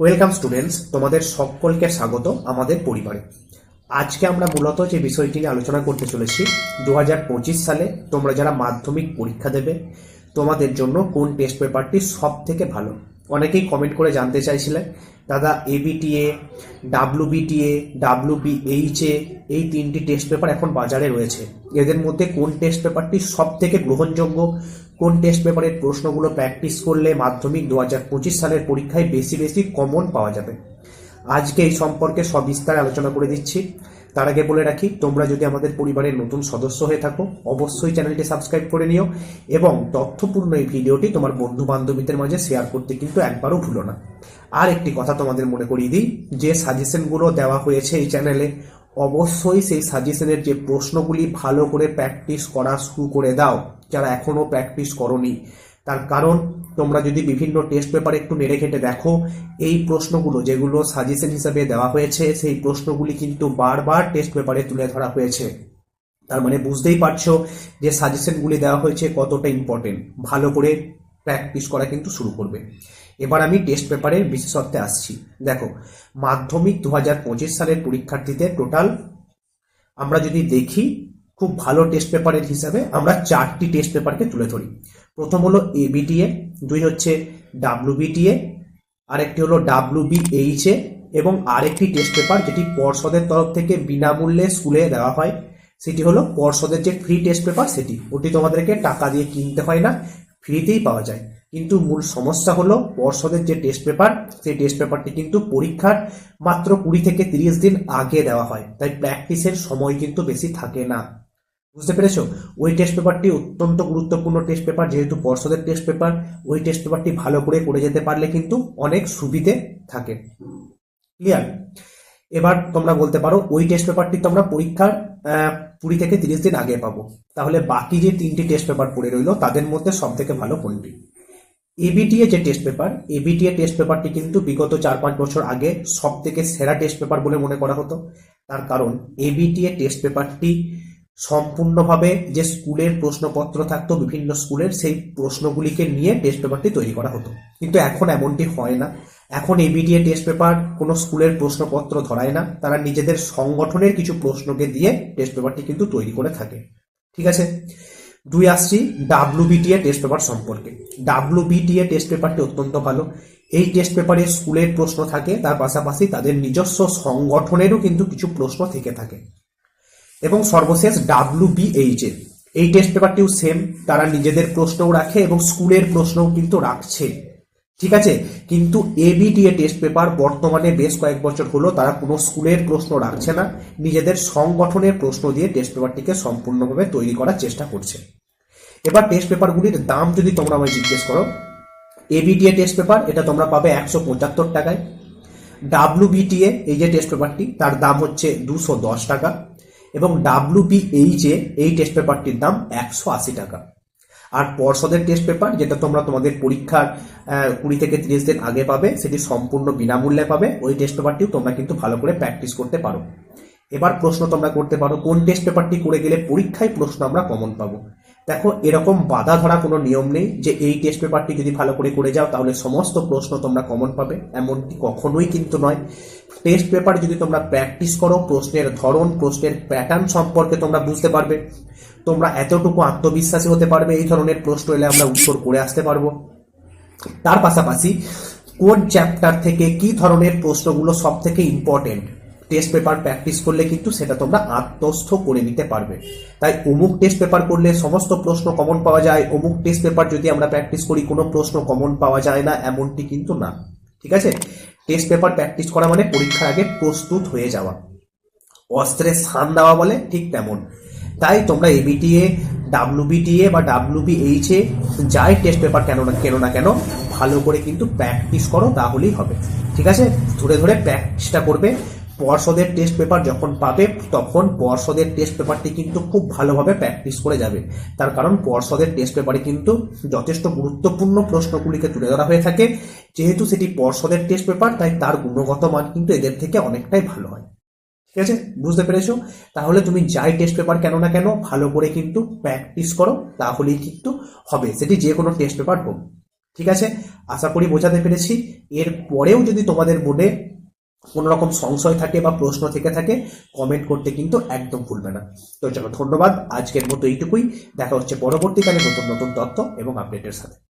Welcome students তোমাদের সকলকে স্বাগত আমাদের পরিবারে। আজকে আমরা মূলত যে বিষয়টি নিয়ে আলোচনা করতে চলেছি দু হাজার পঁচিশ সালে তোমরা যারা মাধ্যমিক পরীক্ষা দেবে, তোমাদের জন্য কোন টেস্ট পেপারটি সব থেকে ভালো? অনেকেই কমেন্ট করে জানতে চাইছিলেন, দাদা এবিটিএ ডাব্লিউবিটিএ ডাব্লিউবিএইচএ এই তিনটি টেস্ট পেপার এখন বাজারে রয়েছে। এদের মধ্যে কোন টেস্ট পেপারটি সব থেকে গ্রহণযোগ্য? কোন টেস্ট পেপারের প্রশ্নগুলো প্র্যাকটিস করলে মাধ্যমিক দু হাজার পঁচিশ সালের পরীক্ষায় বেশি বেশি কমন পাওয়া যাবে? আজকে এই সম্পর্কে সবিস্তারে আলোচনা করে দিচ্ছি। তার আগে বলে রাখি, তোমরা যদি আমাদের পরিবারের নতুন সদস্য হয়ে থাকো, অবশ্যই চ্যানেলটি সাবস্ক্রাইব করে নিও এবং তথ্যপূর্ণ এই ভিডিওটি তোমার বন্ধু বান্ধবীদের মাঝে শেয়ার করতে কিন্তু একবারও ভুলো না। আর একটি কথা তোমাদের মনে করিয়ে দিই, যে সাজেশনগুলো দেওয়া হয়েছে এই চ্যানেলে অবশ্যই সেই সাজেশনের যে প্রশ্নগুলি ভালো করে প্র্যাকটিস করা শুরু করে দাও, যারা এখনও প্র্যাকটিস করনি। তার কারণ, তোমরা যদি বিভিন্ন টেস্ট পেপার একটু নেড়ে ঘেটে দেখো, এই প্রশ্নগুলো যেগুলো সাজেশন হিসাবে দেওয়া হয়েছে, সেই প্রশ্নগুলি কিন্তু বারবার টেস্ট পেপারে তুলে ধরা হয়েছে। তার মানে বুঝতেই পারছ যে সাজেশনগুলি দেওয়া হয়েছে কতটা ইম্পর্টেন্ট ভালো করে প্র্যাকটিস করা কিন্তু শুরু করবে। এবার আমি টেস্ট পেপারের বিশেষত্বে আসছি। দেখো, মাধ্যমিক দু হাজার পঁচিশ সালের পরীক্ষার্থীদের টোটাল আমরা যদি দেখি, খুব ভালো টেস্ট পেপারের হিসাবে আমরা চারটি টেস্ট পেপারকে তুলে ধরি। প্রথম হলো এবিটিএ দুই হচ্ছে ডাব্লিউবিটিএ আরেকটি হলো ডাব্লিউবিএইচএ এবং আরেকটি টেস্ট পেপার যেটি পর্ষদের তরফ থেকে বিনামূল্যে স্কুলে দেওয়া হয়, সেটি হলো পর্ষদের যে ফ্রি টেস্ট পেপার সেটি। ওটি তোমাদেরকে টাকা দিয়ে কিনতে হয় না ফ্রিতেই পাওয়া যায়। কিন্তু মূল সমস্যা হলো পর্ষদের যে টেস্ট পেপার সেই টেস্ট পেপারটি কিন্তু পরীক্ষার মাত্র কুড়ি থেকে তিরিশ দিন আগে দেওয়া হয়। তাই প্র্যাকটিসের সময় কিন্তু বেশি থাকে না। বুঝতে পেরেছ? ওই টেস্ট পেপারটি অত্যন্ত গুরুত্বপূর্ণ টেস্ট পেপার যেহেতু পর্ষদের টেস্ট পেপার ওই টেস্ট পেপারটি ভালো করে করে যেতে পারলে কিন্তু অনেক সুবিধে থাকে। ক্লিয়ার এবার তোমরা বলতে পারো, ওই টেস্ট পেপারটি তোমরা পরীক্ষার কুড়ি থেকে তিরিশ দিন আগে পাবো। তাহলে বাকি যে তিনটি টেস্ট পেপার পড়ে রইল, তাদের মধ্যে সব থেকে ভালো কোনটি? এবিটিএ যে টেস্ট পেপার এবিটিএ টেস্ট পেপারটি কিন্তু বিগত চার পাঁচ বছর আগে সব থেকে সেরা টেস্ট পেপার বলে মনে করা হতো। তার কারণ এবিটিএ টেস্ট পেপারটি সম্পূর্ণভাবে যে স্কুলের প্রশ্নপত্র থাকতো, বিভিন্ন স্কুলের, সেই প্রশ্নগুলিকে নিয়ে টেস্ট পেপারটি তৈরি করা হতো। কিন্তু এখন এমনটি হয় না। এখন এবিটিএ টেস্ট পেপার কোনো স্কুলের প্রশ্নপত্র ধরায় না। তারা নিজেদের সংগঠনের কিছু প্রশ্নকে দিয়ে টেস্ট পেপারটি কিন্তু তৈরি করে থাকে। ঠিক আছে? দুই আসছি ডাব্লিউবিটিএ টেস্ট পেপার সম্পর্কে। ডাব্লিউবিটিএ টেস্ট পেপারটি অত্যন্ত ভালো। এই টেস্ট পেপারে স্কুলের প্রশ্ন থাকে, তার পাশাপাশি তাদের নিজস্ব সংগঠনেরও কিন্তু কিছু প্রশ্ন থেকে থাকে। এবং সর্বশেষ ডাব্লিউবিএইচ এর এই টেস্ট পেপারটিও সেম তারা নিজেদের প্রশ্নও রাখে এবং স্কুলের প্রশ্নও কিন্তু রাখছে। ঠিক আছে? কিন্তু এবিটিএ টেস্ট পেপার বর্তমানে বেশ কয়েক বছর হলো তারা কোনো স্কুলের প্রশ্ন রাখছে না, নিজেদের সংগঠনের প্রশ্ন দিয়ে টেস্ট পেপারটিকে সম্পূর্ণভাবে তৈরি করার চেষ্টা করছে। এবার টেস্ট পেপারগুলির দাম যদি তোমরা আমায় জিজ্ঞেস করো এবিটিএ টেস্ট পেপার এটা তোমরা পাবে একশো পঁচাত্তর টাকায়। ডাব্লিউবিটিএ এই যে টেস্ট পেপারটি তার দাম হচ্ছে দুশো দশ টাকা। এবং ডাব্লিউবিএইচএ এই টেস্ট পেপারটির দাম একশো আশি টাকা। আর পর্ষদের টেস্ট পেপার যেটা তোমরা তোমাদের পরীক্ষার কুড়ি থেকে তিরিশ দিন আগে পাবে, সেটি সম্পূর্ণ বিনামূল্যে পাবে। ওই টেস্ট পেপারটিও তোমরা কিন্তু ভালো করে প্র্যাকটিস করতে পারো। এবার প্রশ্ন তোমরা করতে পারো, কোন টেস্ট পেপারটি করে গেলে পরীক্ষায় প্রশ্ন আমরা কমন পাবো? দেখো, এরকম বাধা ধরা কোনো নিয়ম নেই যে এই টেস্ট পেপারটি যদি ভালো করে করে যাও, তাহলে সমস্ত প্রশ্ন তোমরা কমন পাবে। এমনটি কখনোই কিন্তু নয়। টেস্ট পেপার যদি তোমরা প্র্যাকটিস করো, প্রশ্নের ধরন, প্রশ্নের প্যাটার্ন সম্পর্কে তোমরা বুঝতে পারবে। তোমরা এতটুকু আত্মবিশ্বাসী হতে পারবে, এই ধরনের প্রশ্ন এলে আমরা উত্তর করে আসতে পারব। তার পাশাপাশি কোন চ্যাপ্টার থেকে কি ধরনের প্রশ্নগুলো সব থেকে ইম্পর্টেন্ট টেস্ট পেপার প্র্যাকটিস করলে কিন্তু সেটা তোমরা আত্মস্থ করে নিতে পারবে। তাই অমুক টেস্ট পেপার করলে সমস্ত প্রশ্ন কমন পাওয়া যায়, অমুক টেস্ট পেপার যদি আমরা প্র্যাকটিস করি, কোনো প্রশ্ন কমন পাওয়া যায় না, এমনটি কিন্তু না। ঠিক আছে? টেস্ট পেপার প্র্যাকটিস করা মানে পরীক্ষার আগে প্রস্তুত হয়ে যাওয়া। অস্ত্রে স্থান দেওয়া বলে ঠিক তেমন। তাই তোমরা এবিটিএ ডাব্লিউবিটিএ বা ডাব্লিউবিএইচএ যাই টেস্ট পেপার কেন না কেন না কেন, ভালো করে কিন্তু প্র্যাকটিস করো, তাহলেই হবে। ঠিক আছে? ধরে ধরে প্র্যাকটিসটা করবে। পর্ষদের টেস্ট পেপার যখন পাবে, তখন পর্ষদের টেস্ট পেপারটি কিন্তু খুব ভালোভাবে প্র্যাকটিস করে যাবে। তার কারণ পর্ষদের টেস্ট পেপারে কিন্তু যথেষ্ট গুরুত্বপূর্ণ প্রশ্নগুলিকে তুলে ধরা হয়ে থাকে। যেহেতু সেটি পর্ষদের টেস্ট পেপার তাই তার গুণগত মান কিন্তু এদের থেকে অনেকটাই ভালো হয়। ঠিক আছে? বুঝতে পেরেছ? তাহলে তুমি যাই টেস্ট পেপার কেন না কেন ভালো করে কিন্তু প্র্যাকটিস করো, তাহলেই কিন্তু হবে। সেটি যে কোনো টেস্ট পেপার হোক। ঠিক আছে? আশা করি বোঝাতে পেরেছি। এর পরেও যদি তোমাদের মনে কোনো রকম সংশয় থাকে বা প্রশ্ন থেকে থাকে কমেন্ট করতে কিন্তু একদম ভুলবে না। তো চলো, ধন্যবাদ। আজকের মতো এইটুকুই। দেখা হচ্ছে পরবর্তীকালে নতুন নতুন তথ্য এবং আপডেটের সাথে।